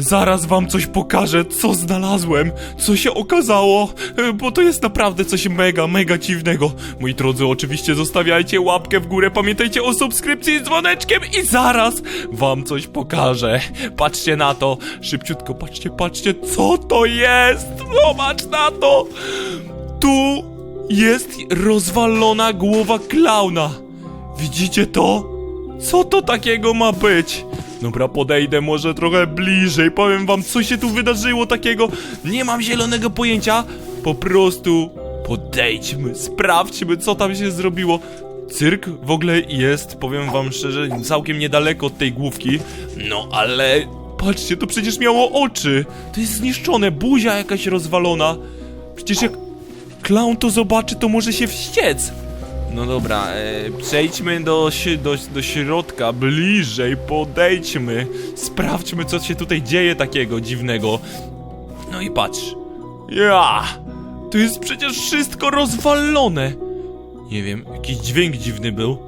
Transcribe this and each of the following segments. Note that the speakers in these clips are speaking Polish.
Zaraz wam coś pokażę, co znalazłem, co się okazało, e, bo to jest naprawdę coś mega, mega dziwnego. Moi drodzy, oczywiście zostawiajcie łapkę w górę, pamiętajcie o subskrypcji z dzwoneczkiem i zaraz wam coś pokażę. Patrzcie na to, szybciutko, patrzcie, patrzcie, co to jest, zobacz na to. Tu jest rozwalona głowa klauna. Widzicie to? Co to takiego ma być? Dobra, podejdę może trochę bliżej, powiem wam, co się tu wydarzyło takiego. Nie mam zielonego pojęcia. Po prostu podejdźmy, sprawdźmy, co tam się zrobiło. Cyrk w ogóle jest, powiem wam szczerze, całkiem niedaleko od tej główki. No ale patrzcie, to przecież miało oczy. To jest zniszczone, buzia jakaś rozwalona. Przecież jak klaun to zobaczy, to może się wściec. No dobra, e, przejdźmy do, do, do środka, bliżej, podejdźmy, sprawdźmy, co się tutaj dzieje takiego dziwnego. No i patrz. Ja! To jest przecież wszystko rozwalone! Nie wiem, jakiś dźwięk dziwny był.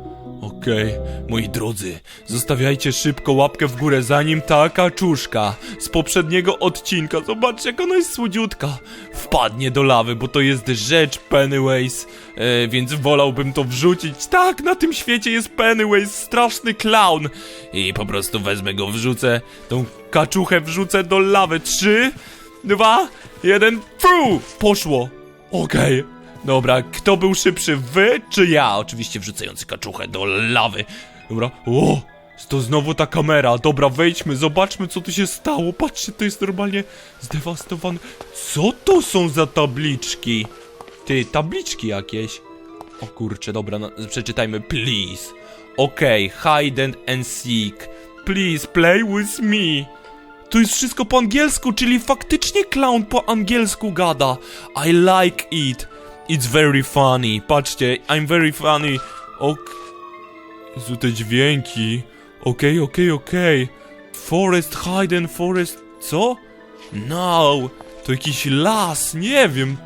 Okej, moi drodzy, zostawiajcie szybko łapkę w górę, zanim ta kaczuszka z poprzedniego odcinka, zobaczcie jak ona jest słodziutka, wpadnie do lawy, bo to jest rzecz Pennywise, e, więc wolałbym to wrzucić. Tak, na tym świecie jest Pennywise, straszny clown. I po prostu wezmę go, wrzucę, tą kaczuchę wrzucę do lawy. Trzy, dwa, jeden, fu! Poszło. Okej. Dobra, kto był szybszy, wy czy ja? Oczywiście wrzucający kaczuchę do lawy. Dobra, o, to znowu ta kamera. Dobra, wejdźmy, zobaczmy co tu się stało. Patrzcie, to jest normalnie zdewastowane. Co to są za tabliczki? Ty, tabliczki jakieś? O kurczę, dobra, no, przeczytajmy, please. Okej, hide and, and seek. Please, play with me. To jest wszystko po angielsku, czyli faktycznie clown po angielsku gada. I like it. It's very funny. Patrzcie, I'm very funny. Ok. Jezu, te dźwięki. Okej, okej, okej. Forest, hide and forest. Co? No, to jakiś las, nie wiem.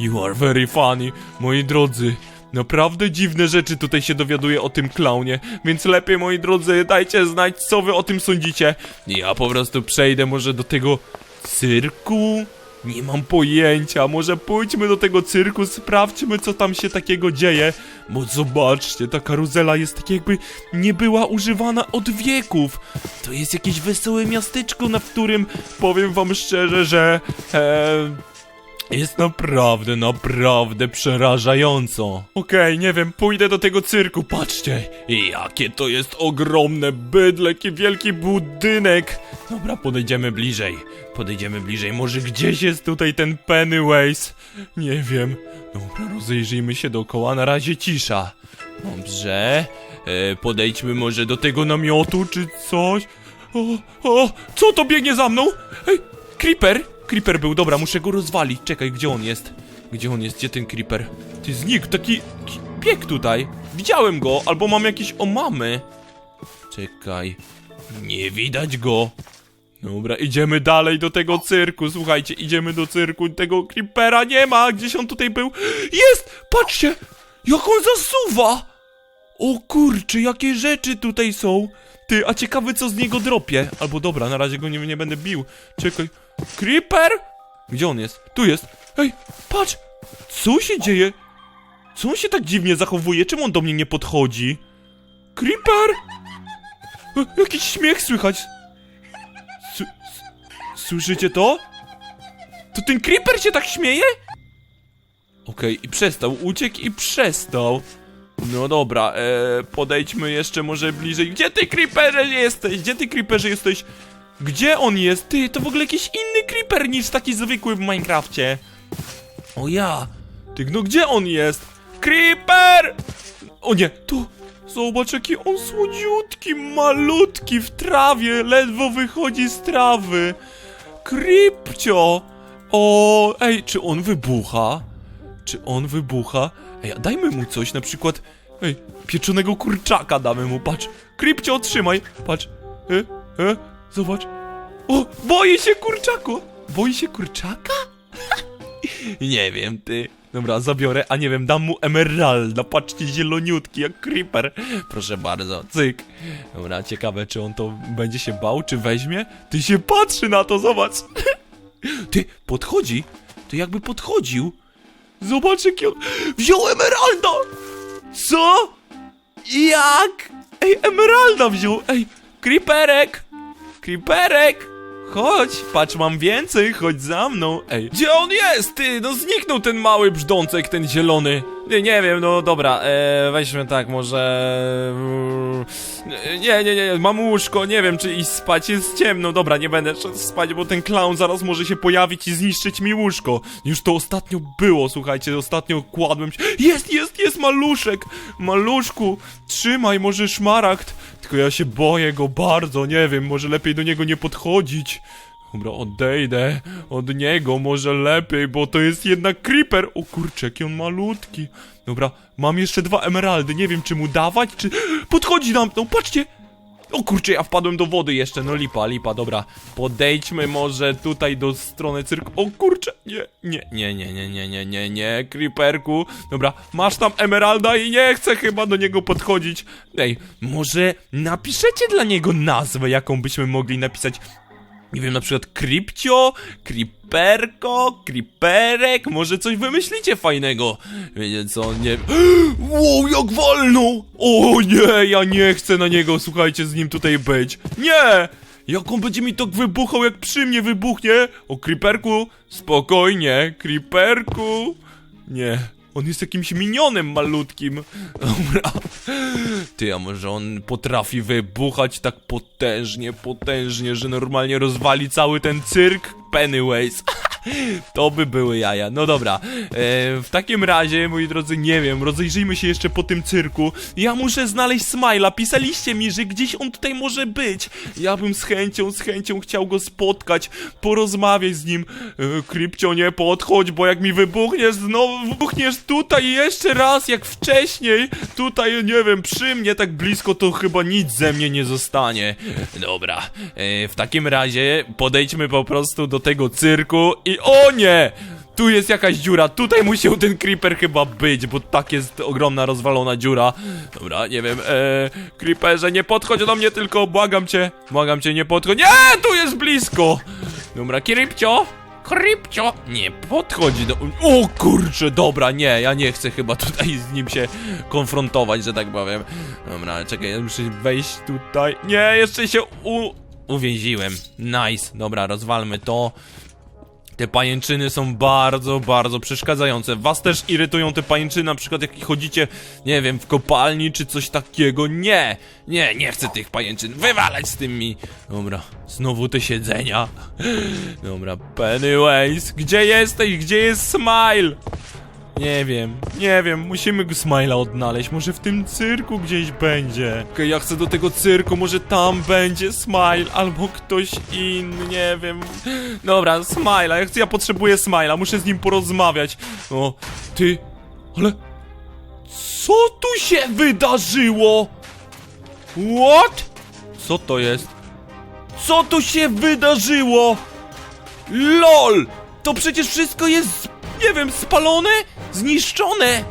You are very funny, moi drodzy. Naprawdę dziwne rzeczy tutaj się dowiaduję o tym klaunie, więc lepiej, moi drodzy, dajcie znać, co wy o tym sądzicie. Ja po prostu przejdę może do tego cyrku? Nie mam pojęcia, może pójdźmy do tego cyrku, sprawdźmy, co tam się takiego dzieje. Bo zobaczcie, ta karuzela jest tak jakby nie była używana od wieków. To jest jakieś wesołe miasteczko, na którym powiem wam szczerze, że... E, jest naprawdę, naprawdę przerażająco. Okej, nie wiem, pójdę do tego cyrku, patrzcie. Jakie to jest ogromne bydle, jaki wielki budynek. Dobra, podejdziemy bliżej. Podejdziemy bliżej, może gdzieś jest tutaj ten Pennywise. Nie wiem. Dobra, rozejrzyjmy się dookoła, na razie cisza. Dobrze. E, podejdźmy może do tego namiotu, czy coś. O, o, co to biegnie za mną? Ej, Creeper! Creeper był, dobra, muszę go rozwalić. Czekaj, gdzie on jest? Gdzie on jest? Gdzie ten Creeper? Ty znikł, taki bieg tutaj. Widziałem go, albo mam jakieś omamy. Czekaj. Nie widać go. Dobra, idziemy dalej do tego cyrku. Słuchajcie, idziemy do cyrku. Tego Creepera nie ma. Gdzieś on tutaj był? Jest! Patrzcie! Jak on zasuwa! O kurczę, jakie rzeczy tutaj są! Ty, a ciekawy co z niego dropie. Albo dobra, na razie go nie, nie będę bił. Czekaj. Creeper? Gdzie on jest? Tu jest. Ej, patrz! Co się dzieje? Co on się tak dziwnie zachowuje? Czemu on do mnie nie podchodzi? Creeper? E, jakiś śmiech słychać. S słyszycie to? To ten Creeper się tak śmieje? Okej, i przestał. Uciekł i przestał. No dobra, e, podejdźmy jeszcze może bliżej. Gdzie ty, Creeperze, jesteś? Gdzie ty, Creeperze, jesteś? Gdzie on jest? Ty, to w ogóle jakiś inny Creeper niż taki zwykły w Minecrafcie. O ja! Ty, no gdzie on jest? Creeper! O nie, tu! Zobacz, jaki on słodziutki, malutki w trawie, ledwo wychodzi z trawy. Kripcio! O, ej, czy on wybucha? Czy on wybucha? Ej, dajmy mu coś, na przykład... Ej, pieczonego kurczaka damy mu, patrz. Kripcio, otrzymaj, patrz. E, e, zobacz. O, boi się kurczaku! Boi się kurczaka? Nie wiem, ty. Dobra, zabiorę, a nie wiem, dam mu emeralda, patrzcie, zieloniutki, jak creeper. Proszę bardzo, cyk. Dobra, ciekawe, czy on to będzie się bał, czy weźmie? Ty się patrzy na to, zobacz. Ty, podchodzi, ty jakby podchodził. Zobacz, jaki on... Wziął emeralda! Co? Jak? Ej, emeralda wziął, ej, creeperek! Creeperek! Chodź, patrz, mam więcej, chodź za mną. Ej, gdzie on jest? Ty, no zniknął ten mały brzdącek, ten zielony. Nie, nie wiem, no dobra, e, weźmy tak, może... mm, Nie, nie, nie, mam łóżko, nie wiem, czy iść spać, jest ciemno. Dobra, nie będę spać, bo ten clown zaraz może się pojawić i zniszczyć mi łóżko. Już to ostatnio było, słuchajcie, ostatnio kładłem się... Jest, jest, jest maluszek! Maluszku, trzymaj, może szmaragd. Tylko ja się boję go bardzo, nie wiem, może lepiej do niego nie podchodzić. Dobra, odejdę od niego, może lepiej, bo to jest jednak creeper. O kurczę, jaki on malutki. Dobra, mam jeszcze dwa emeraldy, nie wiem czy mu dawać, czy... Podchodzi nam, no patrzcie! O kurczę, ja wpadłem do wody jeszcze, no lipa, lipa, dobra. Podejdźmy może tutaj do strony cyrku. O kurczę, nie, nie, nie, nie, nie, nie, nie, nie, nie, creeperku. Dobra, masz tam emeralda i nie chcę chyba do niego podchodzić. Ej, może napiszecie dla niego nazwę, jaką byśmy mogli napisać? Nie wiem, na przykład Krypcio, Creeperko, Creeperek, może coś wymyślicie fajnego. Wiecie co, nie... Wow, jak walnął! O nie, ja nie chcę na niego, słuchajcie, z nim tutaj być. Nie! Jak on będzie mi tak wybuchał, jak przy mnie wybuchnie? O, Creeperku, spokojnie, Creeperku. Nie, on jest jakimś minionem malutkim. Dobra. Ty, a może on potrafi wybuchać tak potężnie, potężnie, że normalnie rozwali cały ten cyrk Pennywise. To by były jaja. No dobra. E, w takim razie, moi drodzy, nie wiem, rozejrzyjmy się jeszcze po tym cyrku. Ja muszę znaleźć Smila. Pisaliście mi, że gdzieś on tutaj może być. Ja bym z chęcią, z chęcią chciał go spotkać, porozmawiać z nim. E, Krypcio, nie podchodź, bo jak mi wybuchniesz, znowu wybuchniesz tutaj jeszcze raz, jak wcześniej. Tutaj, nie wiem, przy mnie tak blisko, to chyba nic ze mnie nie zostanie. Dobra. E, w takim razie podejdźmy po prostu do tego cyrku i o nie! Tu jest jakaś dziura, tutaj musiał ten creeper chyba być, bo tak jest ogromna rozwalona dziura. Dobra, nie wiem, eee, creeperze, nie podchodź do mnie, tylko błagam cię, błagam cię, nie podchodź. Nie, tu jest blisko! Dobra, Krypcio, Krypcio, nie podchodzi do... O kurczę, dobra, nie, ja nie chcę chyba tutaj z nim się konfrontować, że tak powiem. Dobra, czekaj, ja muszę wejść tutaj. Nie, jeszcze się u... uwięziłem. Nice, dobra, rozwalmy to. Te pajęczyny są bardzo, bardzo przeszkadzające. Was też irytują te pajęczyny, na przykład jak chodzicie, nie wiem, w kopalni czy coś takiego. Nie, nie, nie chcę tych pajęczyn. Wywalać z tymi. Dobra, znowu te siedzenia. Dobra, Pennywise, gdzie jesteś? Gdzie jest Smile? Nie wiem, nie wiem, musimy go Smile'a odnaleźć, może w tym cyrku gdzieś będzie. Okej, ja chcę do tego cyrku, może tam będzie Smile, albo ktoś inny, nie wiem. Dobra, Smile'a, ja chcę, ja potrzebuję Smile'a, muszę z nim porozmawiać. O, ty, ale... Co tu się wydarzyło? What? Co to jest? Co tu się wydarzyło? LOL! To przecież wszystko jest, nie wiem, spalone? Zniszczone?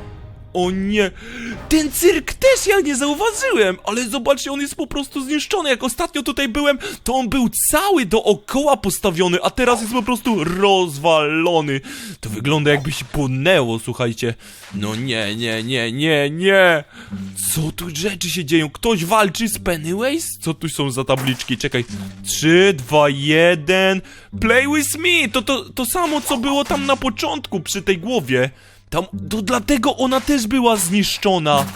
O nie! Ten cyrk też ja nie zauważyłem, ale zobaczcie, on jest po prostu zniszczony. Jak ostatnio tutaj byłem, to on był cały dookoła postawiony, a teraz jest po prostu rozwalony. To wygląda jakby się płonęło, słuchajcie. No nie, nie, nie, nie, nie! Co tu rzeczy się dzieją? Ktoś walczy z Pennywise? Co tu są za tabliczki? Czekaj. 3, 2, 1. Play with me! To, to, to samo, co było tam na początku przy tej głowie. Tam, to dlatego ona też była zniszczona.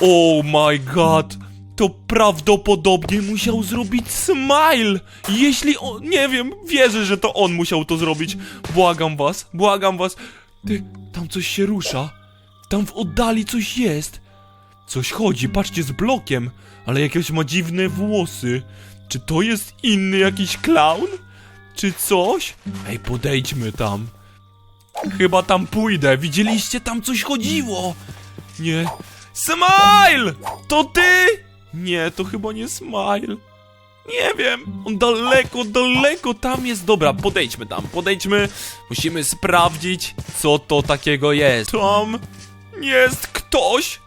Oh my god. To prawdopodobnie musiał zrobić Smile. Jeśli on, nie wiem, wierzę, że to on musiał to zrobić. Błagam was, błagam was. Ty, tam coś się rusza. Tam w oddali coś jest. Coś chodzi, patrzcie, z blokiem, ale jakieś ma dziwne włosy. Czy to jest inny jakiś clown? Czy coś? Ej, podejdźmy tam. Chyba tam pójdę. Widzieliście, tam coś chodziło. Nie. Smile! To ty? Nie, to chyba nie Smile. Nie wiem, on daleko, daleko tam jest. Dobra, podejdźmy tam, podejdźmy. Musimy sprawdzić, co to takiego jest. Tam jest ktoś,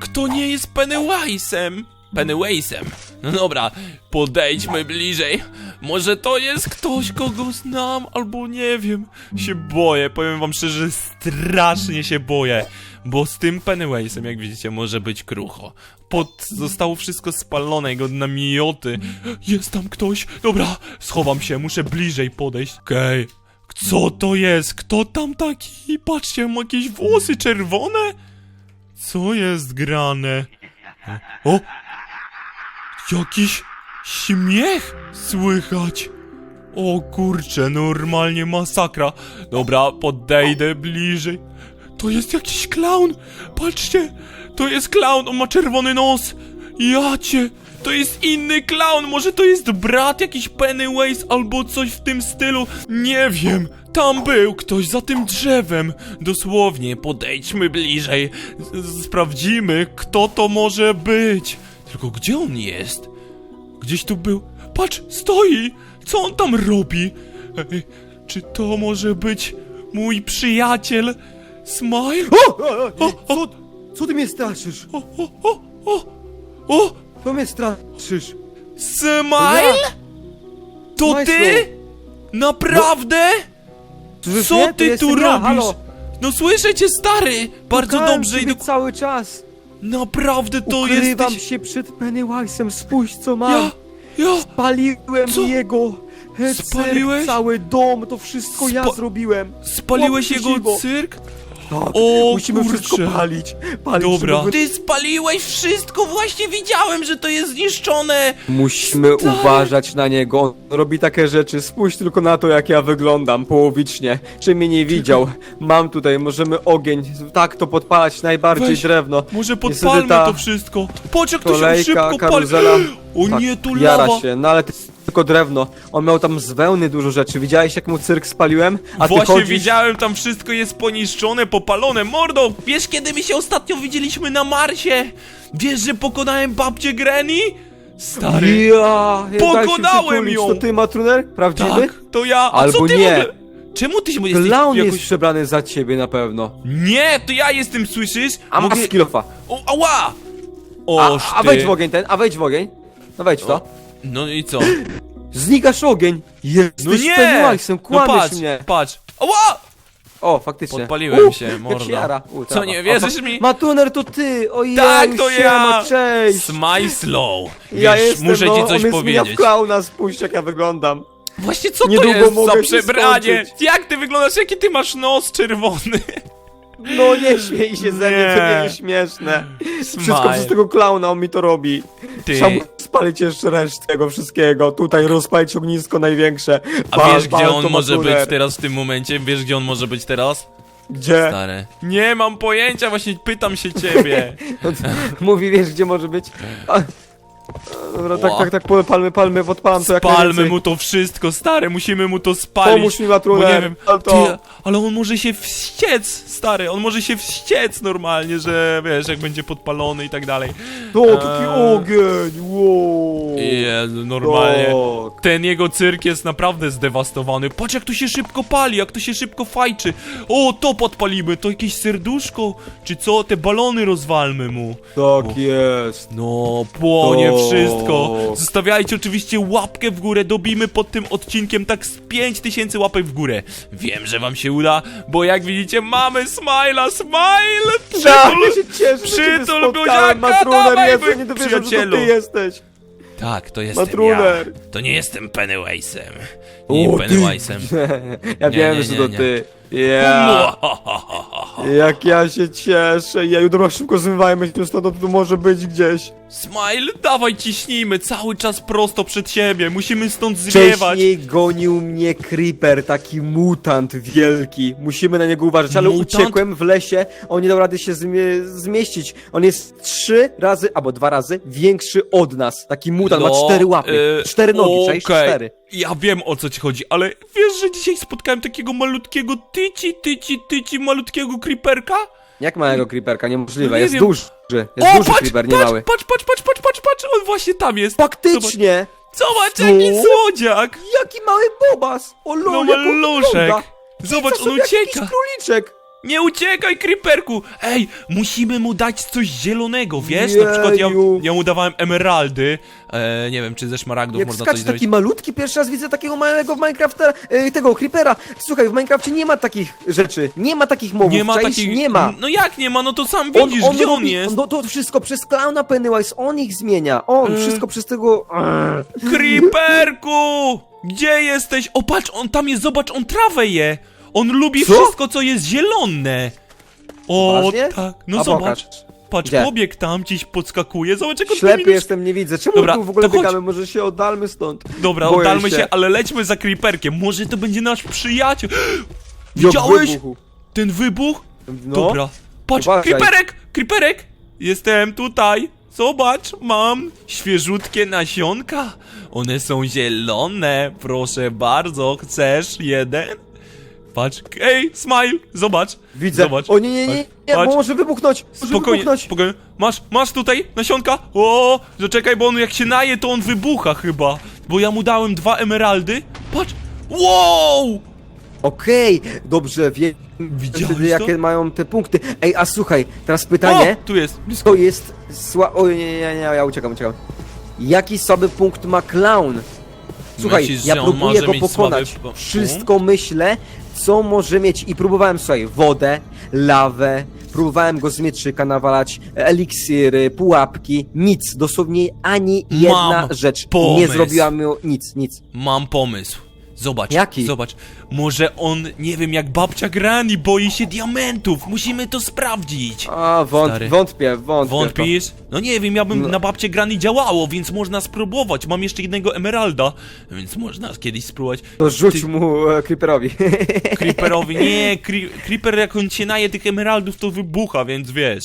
kto nie jest Pennywise'em. Pennywise'em. No dobra, podejdźmy bliżej. Może to jest ktoś, kogo znam, albo nie wiem. Się boję, powiem wam szczerze, strasznie się boję. Bo z tym Pennywise'em, jak widzicie, może być krucho. Pod zostało wszystko spalone, jego namioty. Jest tam ktoś. Dobra, schowam się, muszę bliżej podejść. Okej. Co to jest? Kto tam taki? Patrzcie, ma jakieś włosy czerwone? Co jest grane? O! Jakiś śmiech słychać. O kurczę, normalnie masakra. Dobra, podejdę bliżej. To jest jakiś klaun. Patrzcie, to jest klaun, on ma czerwony nos. Jacie, to jest inny klaun. Może to jest brat jakiś Pennywise albo coś w tym stylu. Nie wiem. Tam był ktoś za tym drzewem. Dosłownie, podejdźmy bliżej. Sprawdzimy, kto to może być. Tylko gdzie on jest? Gdzieś tu był. Patrz, stoi! Co on tam robi? Ej, czy to może być mój przyjaciel Smile? O, o, o, co, co ty mnie straszysz? O, o, o, o, o! Co mnie straszysz? Smile? To Smile ty? Naprawdę? Słyszysz Co mnie? To ty jestem tu ja, robisz? Halo. No słyszę cię, stary! Bardzo Szukałem dobrze i ciebie do... cały czas. Naprawdę to Ukrywam jesteś... się przed Pennywise'em, spójrz co mam. Ja, ja... Spaliłem Co? jego e, Spaliłeś? cyrk, cały dom, to wszystko ja Spa- zrobiłem. Spaliłeś jego dziwo. cyrk? Tak, O, musimy kurczę. wszystko palić. palić Dobra. żeby- Ty spaliłeś wszystko, właśnie widziałem, że to jest zniszczone! Musimy uważać na niego. On robi takie rzeczy. Spójrz tylko na to, jak ja wyglądam połowicznie. Czy mnie nie widział? Mam tutaj, możemy ogień. Tak, to podpalać najbardziej Weź. drewno. Może podpalmy ta to wszystko. Patrz jak to się Kolejka, szybko karuzela. pali. O Tak, nie, tu Jara lawa. się, no ale jest tylko drewno. On miał tam z wełny dużo rzeczy. Widziałeś, jak mu cyrk spaliłem? A ty Właśnie chodzisz... widziałem, tam wszystko jest poniszczone, popalone. Mordo, wiesz kiedy my się ostatnio widzieliśmy na Marsie? Wiesz, że pokonałem babcię Granny? Stary. Ja, się Pokonałem ją. To ty, Matruner? Prawdziwy? Tak, to ja. A Albo co ty nie. w ogóle? Czemu ty się jesteś Clown jakoś... jest przebrany za ciebie na pewno. Nie, to ja jestem, słyszysz? A masz kilofa. O, ała! A, Oż a ty. wejdź w ogień ten, a wejdź w ogień. No wejdź w to. No i co? Znikasz ogień. Jesteś No nie! Pennywise'em, No kłamiesz patrz, mnie. patrz. Ała! O, faktycznie. Podpaliłem się, jak mordo. się jara. U, Co, nie wierzysz mi? Matuner to ty, ojej, Tak, to siema, ja! cześć. Smile slow. Wiesz, ja jestem, muszę no, ci coś on jest mnie w powiedzieć. klauna, spójrz jak ja wyglądam. Właśnie co to Niedługo jest mogę za się przebranie? skończyć. Jak ty wyglądasz? Jaki ty masz nos czerwony? No nie śmiej się ze mnie, to Nie. nie jest śmieszne. Wszystko przez tego klauna, on mi to robi. Ty. Trzeba mu spalić jeszcze resztę tego wszystkiego. Tutaj rozpalić ognisko największe. A Pal, wiesz, pal, gdzie on może być teraz w tym momencie? Wiesz, gdzie on może być teraz? Gdzie? Stary. Nie mam pojęcia, właśnie pytam się ciebie. Mówi, wiesz gdzie może być? A... Dobra, tak, Ła. tak, tak, palmy, palmy, podpalam to jak Spalmy najwięcej. mu to wszystko, stary, musimy mu to spalić. Pomóż mi, Bo Matruner. nie wiem, Pal to. ty, ale on może się wściec, stary, on może się wściec normalnie, że wiesz, jak będzie podpalony i tak dalej. To, taki Eee. ogień, wow. Jezu, normalnie. Tak. Ten jego cyrk jest naprawdę zdewastowany. Patrz jak to się szybko pali, jak to się szybko fajczy. O, to podpalimy, to jakieś serduszko, czy co? Te balony rozwalmy mu. Tak jest. No, płonie. Wszystko. Zostawiajcie oczywiście łapkę w górę, dobijmy pod tym odcinkiem tak z 5000 łapek w górę. Wiem, że wam się uda, bo jak widzicie mamy Smila, Smile! Tak, Przytul, ja się cieszę, że przytul buziaka, spotkałem, Matruner, wy- nie dowierzam, że to ty jesteś. Tak, to jestem Matruner. ja. To nie jestem Pennywise'em. Nie O. Ja Nie, wiem, nie, że nie, to nie. ty. Ja. Jak ja się cieszę. Ja jutro szybko zmywajmy się stąd, to tu może być gdzieś. Smile, dawaj ciśnijmy cały czas prosto przed siebie. Musimy stąd zwiewać. Wcześniej gonił mnie Creeper, taki mutant wielki. Musimy na niego uważać, ale Mutant? uciekłem w lesie, on nie dał rady się zmie- zmieścić. On jest trzy razy, albo dwa razy większy od nas. Taki mutant, ma No, cztery łapy, e, cztery nogi, okej. cztery. Ja wiem o co ci chodzi, ale wiesz, że dzisiaj spotkałem takiego malutkiego tyci, tyci, tyci, malutkiego creeperka? Jak małego Creeperka? Niemożliwe, nie jest wiem. duży. Jest duży patrz, Creeper, nie patrz, mały. patrz, patrz, patrz, patrz, patrz, patrz, on właśnie tam jest. Faktycznie! Zobacz, Co? jaki słodziak! Jaki mały bobas! O lol, No jak on maluszek! wygląda. Zobacz, on sobie jakiś ucieka! króliczek! Nie uciekaj, Creeperku! Ej, musimy mu dać coś zielonego, wiesz? Na przykład ja, Jeju. ja mu dawałem emeraldy. E, nie wiem, czy ze szmaragdów Jak można coś skacz zrobić. taki malutki, pierwszy raz widzę takiego małego w Minecrafta, e, tego creepera. Słuchaj, w Minecrafcie nie ma takich rzeczy, nie ma takich mobów, Nie ma czaisz? takich. Nie ma. No jak nie ma? No to sam widzisz, gdzie on robi- jest. No to wszystko przez Clowna Pennywise, on ich zmienia, on, E. wszystko przez tego... Creeperku! Gdzie jesteś? O, patrz, on tam jest, zobacz, on trawę je. On lubi Co? wszystko, co jest zielone. O, Poważnie? tak. No A zobacz. pokaż. Patrz, Gdzie? pobieg tam gdzieś podskakuje. Zobacz, jak on Ślepy dominuje- jestem, nie widzę. Czemu Dobra, tu w ogóle to chodź. biegamy? Może się oddalmy stąd. Dobra, Boję oddalmy się. się. ale lećmy za creeperkiem. Może to będzie nasz przyjaciel. Jak Widziałeś wybuchu. ten wybuch? No. Dobra. Patrz, Uważaj. creeperek! Creeperek! Jestem tutaj. Zobacz, mam świeżutkie nasionka. One są zielone. Proszę bardzo. Chcesz jeden? Patrz. Ej, smile! Zobacz. Widzę. Zobacz. O nie, nie, nie, nie, Patrz. bo może wybuchnąć. Może Spokojnie, wybuchnąć. spokojnie. Masz, masz tutaj nasionka? O, zaczekaj, bo on jak się naje, to on wybucha chyba. Bo ja mu dałem dwa emeraldy. Patrz. Wow! Okej, dobrze, wiem Widziałeś wtedy to? jakie mają te punkty. Ej, a słuchaj, teraz pytanie. O, tu jest. Blisko. To jest sła... O nie, nie, nie, nie, ja uciekam, uciekam. Jaki słaby punkt ma clown? Słuchaj, Myślisz, ja że on próbuję może go mieć pokonać. słaby Wszystko myślę, co może mieć. I próbowałem, słuchaj, wodę, lawę, próbowałem go z mieczyka nawalać, eliksiry, pułapki, nic, dosłownie ani jedna Mam rzecz. Nie pomysł. zrobiła mi nic, nic. Mam pomysł. Zobacz, Jaki? zobacz. Może on, nie wiem, jak babcia Granny boi się diamentów. Musimy to sprawdzić. A, wąt, Stary. wątpię, wątpię. w to. Wątpisz? No nie wiem, ja bym No. na babcie Granny działało, więc można spróbować. Mam jeszcze jednego emeralda, więc można kiedyś spróbować. To rzuć Ty- mu e, creeperowi. Creeperowi, nie, cre Creeper jak on się naje tych emeraldów, to wybucha, więc wiesz,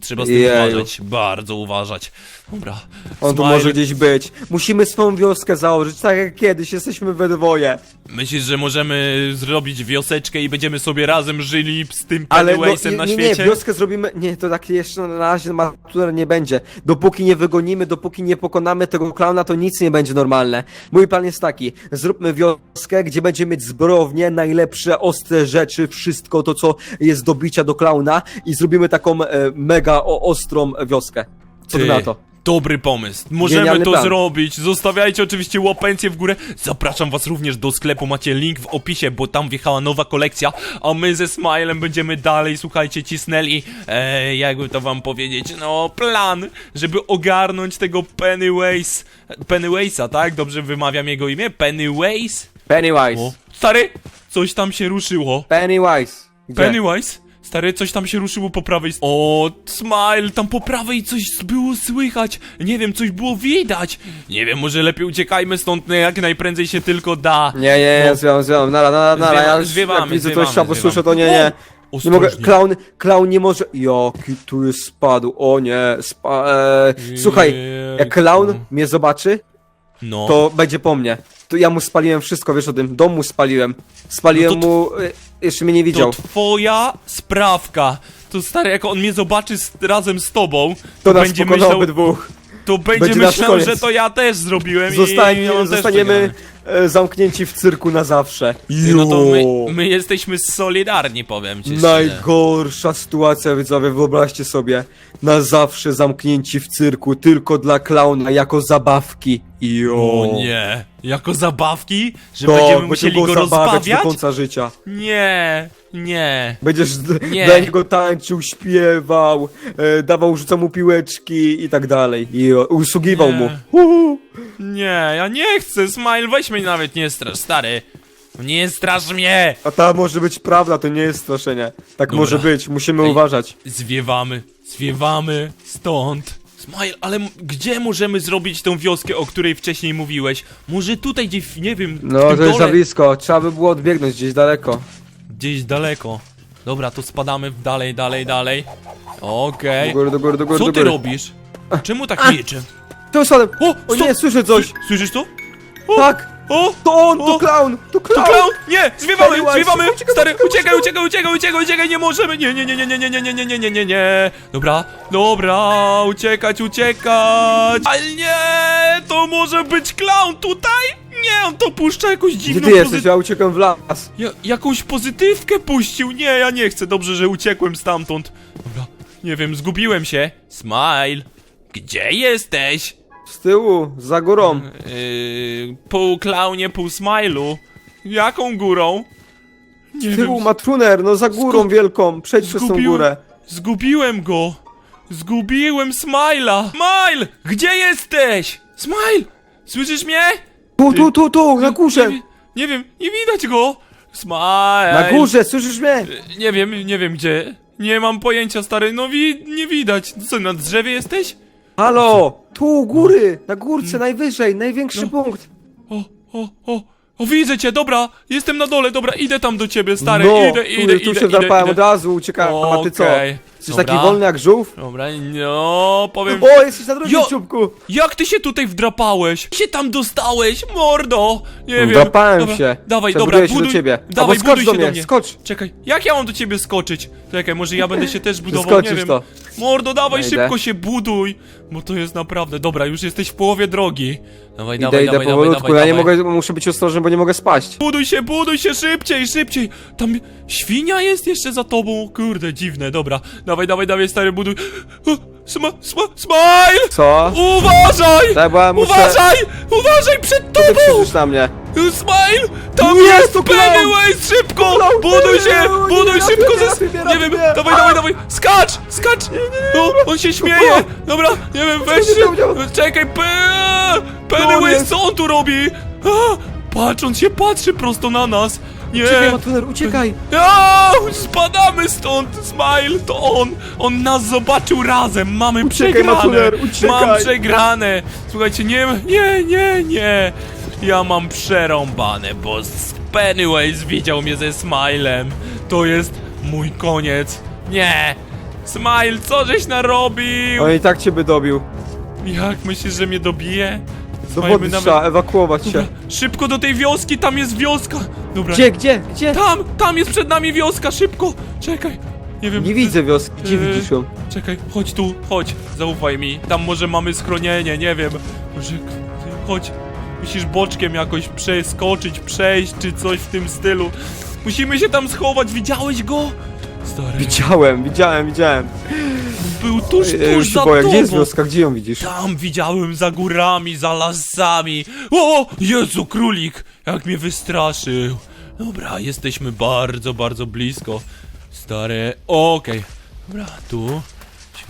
trzeba z tym Jeju. uważać, bardzo uważać. Dobra, On tu Smile, może gdzieś być. Musimy swą wioskę założyć, tak jak kiedyś, jesteśmy we dwoje. myślisz, że możemy zrobić wioseczkę i będziemy sobie razem żyli z tym Ale no, nie, na nie, nie, świecie? wioskę zrobimy, nie, to tak jeszcze na razie matura nie będzie. Dopóki nie wygonimy, dopóki nie pokonamy tego klauna, to nic nie będzie normalne. Mój plan jest taki, zróbmy wioskę, gdzie będziemy mieć zbrownie, najlepsze, ostre rzeczy, wszystko to, co jest do bicia do klauna i zrobimy taką e, mega o, ostrą wioskę. Co ty Ty, na to? Dobry pomysł. Możemy Genialny to plan. zrobić. Zostawiajcie oczywiście łapencję w górę. Zapraszam was również do sklepu. Macie link w opisie, bo tam wjechała nowa kolekcja. A my ze Smilem będziemy dalej, słuchajcie, cisnęli, e, jakby to wam powiedzieć, no plan, żeby ogarnąć tego Pennywise. Pennywase'a, tak? Dobrze wymawiam jego imię? Pennywise? Pennywise. O, stary, coś tam się ruszyło. Pennywise. Gdzie? Pennywise? Stary, coś tam się ruszyło po prawej. O, Smile, tam po prawej coś było słychać. Nie wiem, coś było widać. Nie wiem, może lepiej uciekajmy stąd no, jak najprędzej się tylko da. Nie, nie, nie, Bo- zwiewam, zwiewam, nara, nara, nara, ja już zwiewamy, jak widzę zwiewamy, albo zwiewamy. słyszę, to nie, nie. Nie mogę, ostrożnie. klaun, klaun nie może, jaki tu jest spadł, o nie, spa, e, słuchaj, jak klaun mnie zobaczy, No. to będzie po mnie. To ja mu spaliłem wszystko, wiesz o tym, dom mu spaliłem, spaliłem No to mu, e, jeszcze mnie nie To widział, twoja sprawka. To stary, jak on mnie zobaczy z, razem z tobą, to, to nas będzie pokonał myślał, obydwóch. to będzie, Będzie nasz myślał, koniec. że to ja też zrobiłem i Zostanie, on też zostaniemy. E, zamknięci w cyrku na zawsze. Ty, No to my, Jo. my jesteśmy solidarni, powiem ci szczerze. Najgorsza sytuacja, widzowie, wyobraźcie sobie. Na zawsze zamknięci w cyrku, tylko dla klauna, jako zabawki. Jo. O nie, jako zabawki? Że To, będziemy musieli go go zabawiać do rozbawiać? końca życia. Nie, nie. Będziesz d- Nie. dla niego tańczył, śpiewał, e, dawał, rzucał mu piłeczki i tak dalej. I o, usługiwał Nie. mu. Uhu. Nie, ja nie chcę, Smile, weź mnie nawet nie strasz, stary. Nie strasz mnie! A ta może być prawda, to nie jest straszenie. Tak Dobra. może być, musimy Ej. uważać. Zwiewamy, zwiewamy stąd. Smile, ale m- gdzie możemy zrobić tą wioskę, o której wcześniej mówiłeś? Może tutaj gdzieś, nie wiem, w No, tym to jest za dole, blisko, trzeba by było odbiegnąć gdzieś daleko. gdzieś daleko. Dobra, to spadamy w- dalej, dalej, dalej. Do Okej. góry, do góry, do góry, Co do ty góry. robisz? Czemu tak mieczem? Tu spadłem! O, O stop! nie, słyszę coś! Słyszysz to? Tak! O! To on, O! to clown! To To clown! clown! Nie! Zwiewamy! Pennywise, Zwiewamy! uciekaj, Stary, uciekaj, uciekaj, uciekaj, uciekaj, uciekaj, uciekaj, nie możemy! Nie, nie, nie, nie, nie, nie, nie, nie, nie, nie, nie, nie, nie. Dobra, dobra, uciekać, uciekać! Ale nie! To może być clown tutaj? Nie, on to puszcza jakąś Gdzie dziwną ty jesteś? Ja uciekam w las. ja, jakąś pozytywkę puścił. Nie, ja nie chcę. Dobrze, że uciekłem stamtąd. Dobra, nie wiem, zgubiłem się. Smile, gdzie jesteś? Z tyłu, za górą. Yy, pół klaunie, pół smilu. Jaką górą? Nie Z tyłu wiem. ma tuner, no za górą Zgu- wielką. Przejdź przez tą górę. zgubiłem go. Zgubiłem Smila. Smile, gdzie jesteś? Smile, słyszysz mnie? Tu, tu, tu, tu, na górze. Nie, wi- nie wiem, nie widać go. Smile. Na górze, słyszysz mnie? Nie wiem, nie wiem gdzie. Nie mam pojęcia, stary. No wi nie widać. Co, na drzewie jesteś? Halo! Tu, u góry, na górce, najwyżej, największy No. punkt. O, o, o. O, widzę cię, dobra, jestem na dole, dobra, idę tam do ciebie, stary, no, idę, tu, idę, tu idę, się idę, wdrapałem idę. od razu, uciekałem, a ty co? Okej, Jesteś dobra. taki wolny jak żółw? Dobra, no, powiem... O, jesteś na drugim Jo-! Jak ty się tutaj wdrapałeś? Jak się tam dostałeś, mordo? Nie wiem. Wdrapałem dobra, się. Dawaj, dobra, się buduj, do ciebie. Dawaj, Albo skocz buduj do się mnie, do mnie. skocz. Czekaj, jak ja mam do ciebie skoczyć? Czekaj, może ja będę się też budował, Skoczysz nie wiem. to. Mordo, dawaj, Ja idę. szybko się buduj, bo to jest naprawdę... Dobra, już jesteś w połowie drogi. Dawaj, Idę, dawaj, idę dawaj, powolutku, dawaj, ja nie dawaj. mogę, muszę być ostrożny, bo nie mogę spaść. Buduj się, buduj się szybciej, szybciej! Tam świnia jest jeszcze za tobą, kurde, dziwne, dobra. Dawaj, dawaj, dawaj, stary, buduj. Sma, sma, smile! Co? Uważaj! Tak, bo ja muszę... Uważaj! Uważaj przed Ty tobą! krzyczysz na mnie. Smile! Tam Nie, jest to clown! Pennywise! Szybko! Clown! Buduj Nie, się! nie, Buduj nie, szybko! nie, Zes... nie, nie, Nie wiem, nie. dawaj, dawaj, dawaj! Skacz! Skacz! No, on się śmieje! Dobra, nie wiem, weź nie się! Czekaj, Pe... Pennywise, jest? co on tu robi? A, patrz, on się patrzy prosto na nas! Nie! Uciekaj, Matuner, uciekaj! A, spadamy stąd, Smile, to on, on nas zobaczył razem, mamy Uciekaj, przegrane, Matuner, uciekaj. mam przegrane, słuchajcie, nie, nie, nie, nie, ja mam przerąbane, bo Pennywise widział mnie ze Smilem, to jest mój koniec, nie, Smile, co żeś narobił, On i tak cię by dobił. jak myślisz, że mnie dobije? Do by wody trzeba ewakuować się. Dobra, szybko do tej wioski, tam jest wioska, dobra, Gdzie, gdzie, gdzie? tam, tam jest przed nami wioska, szybko! Czekaj, nie wiem. Nie widzę wioski, gdzie Yy, widzisz ją? Czekaj, chodź tu, chodź, zaufaj mi. Tam może mamy schronienie, nie wiem. Może. Chodź. Musisz boczkiem jakoś przeskoczyć, przejść, czy coś w tym stylu. Musimy się tam schować, widziałeś go? Stary, Widziałem, widziałem, widziałem. Był tuż, Ja już tuż za boję, gdzie jest tobą. wioska, gdzie ją widzisz? Tam widziałem za górami, za lasami. O, Jezu, królik, jak mnie wystraszył. Dobra, jesteśmy bardzo, bardzo blisko. Stary, okej. Dobra, tu.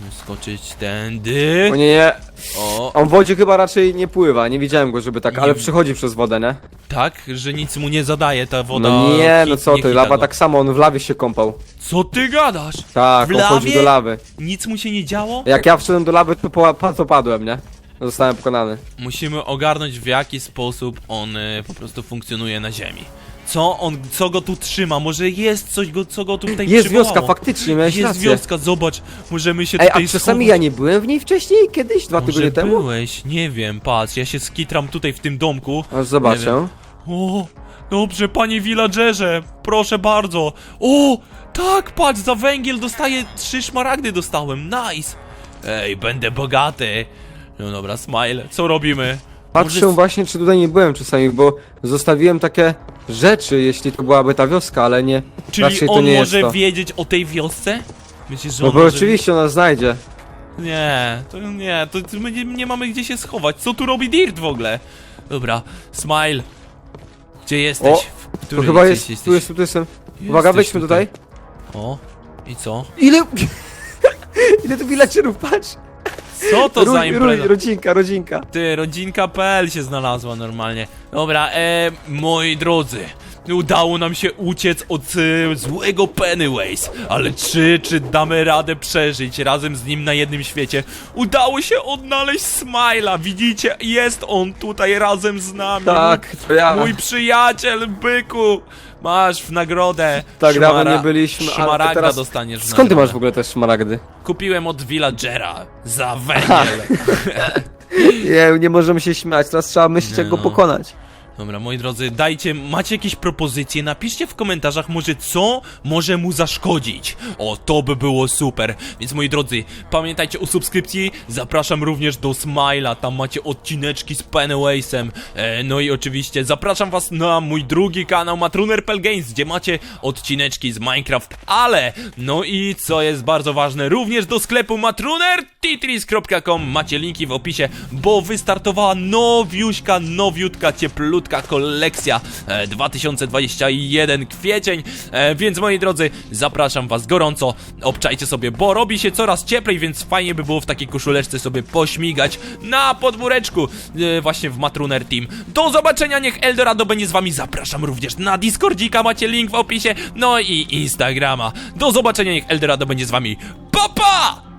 Musimy skoczyć tędy. O nie, nie. O, On w wodzie chyba raczej nie pływa, nie widziałem go, żeby tak, Nie ale przechodzi przez wodę, nie? tak, że nic mu nie zadaje ta woda. No nie, no hit- co nie ty, hita lawa go. tak samo, on w lawie się kąpał. Co ty gadasz? Tak, W on chodził lawie? do lawy. Nic mu się nie działo? Jak ja wszedłem do lawy, to, po, pa- to padłem, nie? Zostałem pokonany. Musimy ogarnąć w jaki sposób on y, po prostu funkcjonuje na ziemi. Co on, co go tu trzyma? Może jest coś, go, co go tu tutaj Jest trzymało? wioska, faktycznie, miałeś Jest rację. wioska, zobacz, możemy się Ej, a tutaj czasami schować. ja nie byłem w niej wcześniej, kiedyś, dwa Może tygodnie temu? byłeś, nie wiem, patrz, ja się skitram tutaj w tym domku. Aż Nie zobaczę. O, dobrze, panie villagerze, proszę bardzo. O, tak, patrz, za węgiel dostaję, trzy szmaragdy dostałem, nice. Ej, będę bogaty. No dobra, smile, co robimy? Patrzę Może- właśnie, czy tutaj nie byłem czasami, bo zostawiłem takie rzeczy, jeśli to byłaby ta wioska, ale nie. Czyli raczej to on nie może jest to. wiedzieć o tej wiosce? Myślisz, że No on bo może... oczywiście ona znajdzie. Nie, to nie, to to my nie, nie mamy gdzie się schować. Co tu robi Dirt w ogóle? Dobra, Smile. Gdzie jesteś? O, W To której chyba jesteś? jest, tu jest, tu jestem. Uwaga, Jesteś wejdźmy tutaj. O, i co? Ile... Ile tu villagerów, patrz! Co to za impreza? rodzinka, rodzinka. Ty, rodzinka.pl się znalazła normalnie. Dobra, e, moi drodzy. Udało nam się uciec od e, złego Pennywise, ale czy, czy damy radę przeżyć razem z nim na jednym świecie? Udało się odnaleźć Smile'a, widzicie? Jest on tutaj razem z nami. Tak, to ja. Mój przyjaciel, byku! Masz w nagrodę. Tak, dawno nie byliśmy, a Szmaragda teraz- dostaniesz w Skąd ty nagrodę. masz w ogóle te szmaragdy? Kupiłem od villagera za węgiel. Nie, nie możemy się śmiać, teraz trzeba myśleć jak go No. pokonać. Dobra, moi drodzy, dajcie, macie jakieś propozycje, napiszcie w komentarzach może co może mu zaszkodzić. O, to by było super. Więc moi drodzy, pamiętajcie o subskrypcji, zapraszam również do Smile'a, tam macie odcineczki z Pennywaysem. E, no i oczywiście zapraszam was na mój drugi kanał Matruner.pl Games, gdzie macie odcineczki z Minecraft, ale, no i co jest bardzo ważne, również do sklepu matruner.titris.com macie linki w opisie, bo wystartowała nowiuśka, nowiutka, cieplutka kolekcja e, 2021 kwiecień, e, więc moi drodzy, zapraszam was gorąco, obczajcie sobie, bo robi się coraz cieplej, więc fajnie by było w takiej koszuleczce sobie pośmigać na podwóreczku, e, właśnie w Matruner Team. Do zobaczenia, niech Eldorado będzie z wami, zapraszam również na Discordzika, macie link w opisie, no i Instagrama. Do zobaczenia, niech Eldorado będzie z wami. Pa, pa!